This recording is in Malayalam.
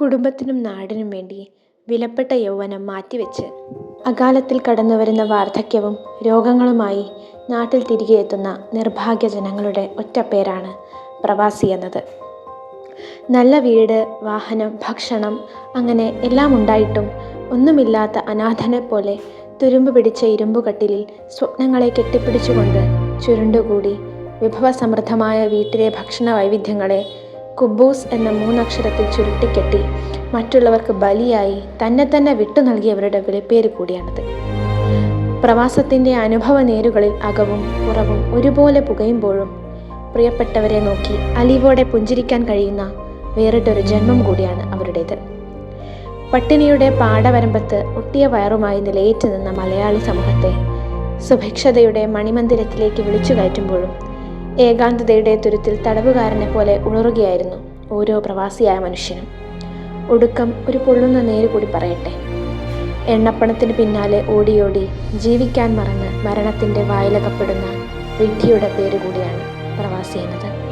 കുടുംബത്തിനും നാടിനും വേണ്ടി വിലപ്പെട്ട യൗവനം മാറ്റിവെച്ച് അകാലത്തിൽ കടന്നുവരുന്ന വാർദ്ധക്യവും രോഗങ്ങളുമായി നാട്ടിൽ തിരികെ എത്തുന്ന നിർഭാഗ്യ ജനങ്ങളുടെ ഒറ്റപ്പേരാണ് പ്രവാസി എന്നത്. നല്ല വീട് വാഹനം ഭക്ഷണം അങ്ങനെ എല്ലാം ഉണ്ടായിട്ടും ഒന്നുമില്ലാത്ത അനാഥനെ പോലെ തുരുമ്പ് പിടിച്ച ഇരുമ്പുകട്ടിലിൽ സ്വപ്നങ്ങളെ കെട്ടിപ്പിടിച്ചുകൊണ്ട് ചുരുണ്ടുകൂടി വിഭവസമൃദ്ധമായ വീട്ടിലെ ഭക്ഷണ വൈവിധ്യങ്ങളെ കുബൂസ് എന്ന മൂന്നക്ഷരത്തിൽ ചുരുട്ടിക്കെട്ടി മറ്റുള്ളവർക്ക് ബലിയായി തന്നെ തന്നെ വിട്ടു നൽകിയവരുടെ വിലപ്പേര് കൂടിയാണത്. പ്രവാസത്തിന്റെ അനുഭവ നേരുകളിൽ അകവും പുറവും ഒരുപോലെ പുകയുമ്പോഴും പ്രിയപ്പെട്ടവരെ നോക്കി അലിവോടെ പുഞ്ചിരിക്കാൻ കഴിയുന്ന വേറിട്ടൊരു ജന്മം കൂടിയാണ് അവരുടേത്. പട്ടിണിയുടെ പാടവരമ്പത്ത് ഒട്ടിയ വയറുമായി നിലയേറ്റ് നിന്ന മലയാളി സമൂഹത്തെ സുഭിക്ഷതയുടെ മണിമന്ദിരത്തിലേക്ക് വിളിച്ചു കയറ്റുമ്പോഴും ഏകാന്തതയുടെ തുരുത്തിൽ തടവുകാരനെ പോലെ ഉണറുകയായിരുന്നു ഓരോ പ്രവാസിയായ മനുഷ്യനും. ഒടുക്കം ഒരു പൊള്ളുന്ന നേര് കൂടി പറയട്ടെ. എണ്ണപ്പണത്തിന് പിന്നാലെ ഓടിയോടി ജീവിക്കാൻ മറന്ന് മരണത്തിന്റെ വായിലകപ്പെടുന്ന വിഡ്ഢിയുടെ പേര് കൂടിയാണ് പ്രവാസി എന്നത്.